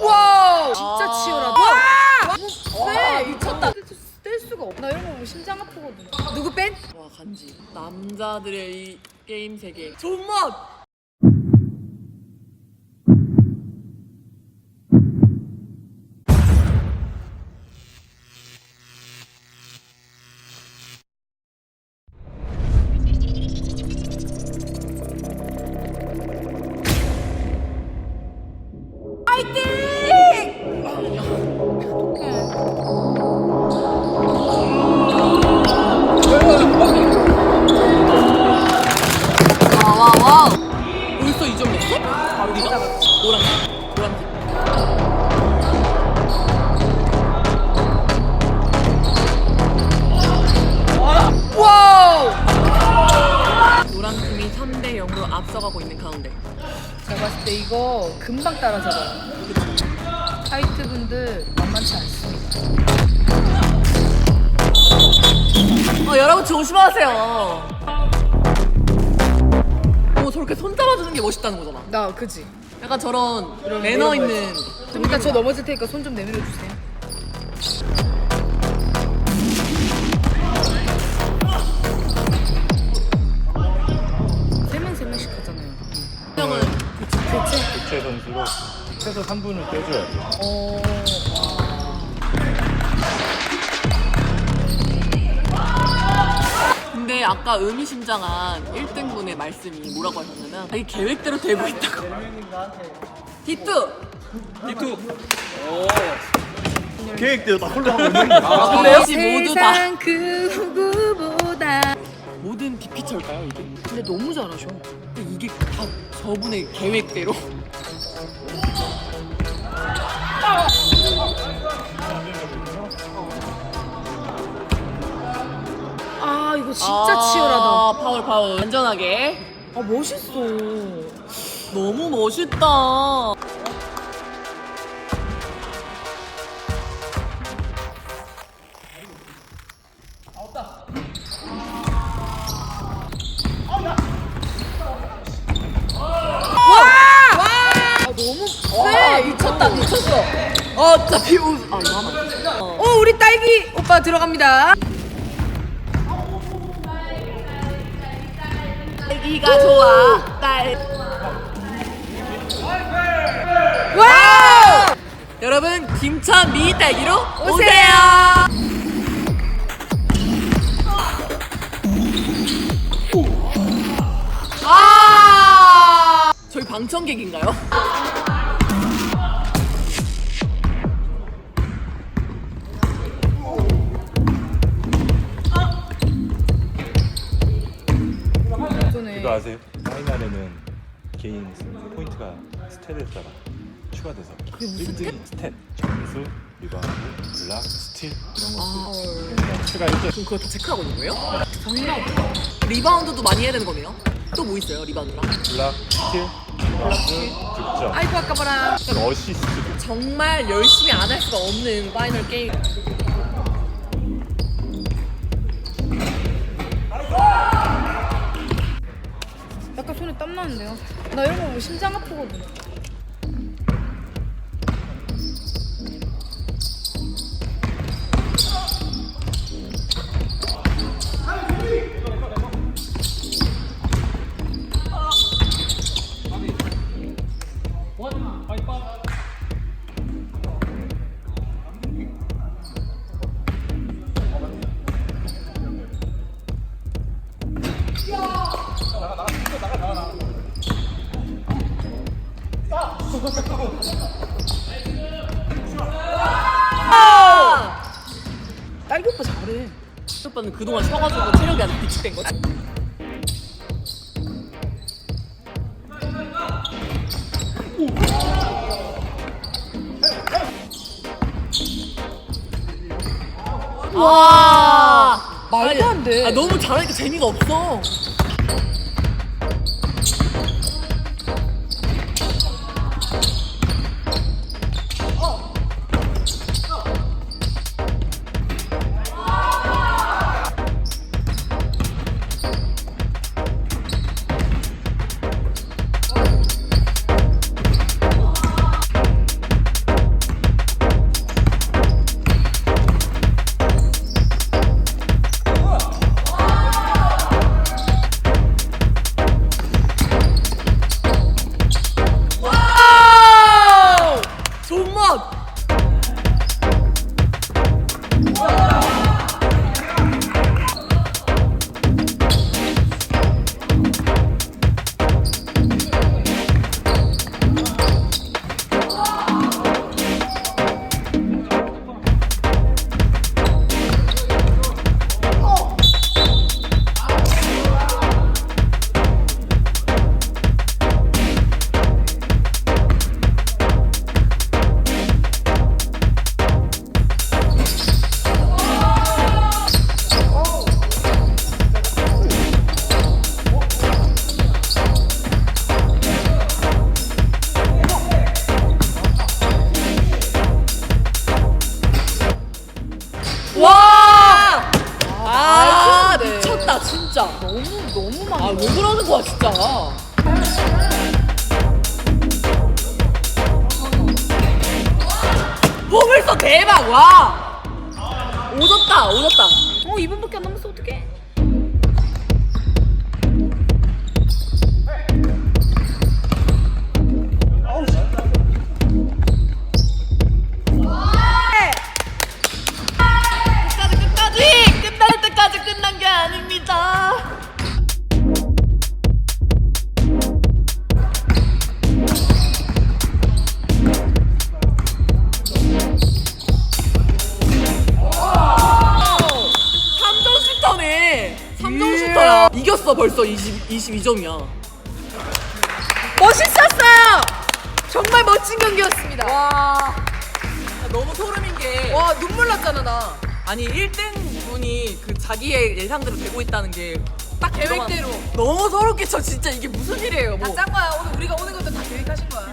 와! 진짜 치열하다. 와! 네, 미쳤다. 뗄 수가 없나? 이런 거 보면 심장 아프거든. 누구 뺀? 와 간지. 남자들의 이 게임 세계. 존맛 때 이거 금방 따라잡아요. 화이트 분들 만만치 않습니다. 어, 여러분 조심하세요 어 저렇게 손 잡아주는 게 멋있다는 거잖아 나 그지. 약간 저런 매너 있는 좀 이따 저 넘어질 테니까 손 좀 내밀어 주세요. 교체 선수로 최소 3분을 떼줘야 돼요. 어. 근데 아까 의미심장한 1등분의 말씀이 뭐라고 하셨냐면 자기 계획대로 되고 있다고 디투 계획대로 다 흘러가고 있는 거야. 아, 그래요? 모두 다 세상 그 누구보다. 모든 디피처일까요 이게? 근데 너무 잘하셔. 근데 이게 다 저분의 계획대로 아 이거 진짜 아, 치열하다. 파울 파울 안전하게 아 멋있어. 너무 멋있다 어차피 우... 아 이거 돼. 어. 오 우리 딸기 오빠 들어갑니다. 딸기가 좋아 딸 와우! 여러분 김천 미니 딸기로 오세요. 오세요. 아 저희 방청객인가요? 아세요? 파이널에는 개인 포인트가 스탯에 따라 추가돼서 1등이 스탯, 점수, 리바운드, 블락, 스틸 이런 것들 추가 1점 그럼 그거 다 체크하고 있는 거예요? 장난 없다. 리바운드도 많이 해야 되는 거네요? 또 뭐 있어요, 리바운드랑? 블락, 스틸, 리바운드, 득점, 아이고 아까봐라. 어시스트도 정말 열심히 안 할 수가 없는 파이널 게임. 손에 땀 나는데요. 나 이런 거 보면 심장 아프거든. 딸기 오빠 잘해. 오빠는 그동안 쉬어가지고 체력이 아주 비축된 거지. 와 말도 안 돼. 아, 너무 잘하니까 재미가 없어. 진짜. 너무 너무 많이. 아왜 그러는 거야 진짜. 보물소 대박 와. 오졌다 오졌다. 어 2분밖에 안 남았어 어떡해? 이겼어 벌써 20, 22점이야. 멋있었어요. 정말 멋진 경기였습니다. 와 너무 소름인 게 와 눈물 났잖아 나. 아니 1등 분이 그 자기의 예상대로 되고 있다는 게 딱 계획대로. 너무 소름 끼쳐 진짜 이게 무슨 일이에요 뭐 다 짠 거야. 오늘 우리가 오는 것도 다 계획하신 거야.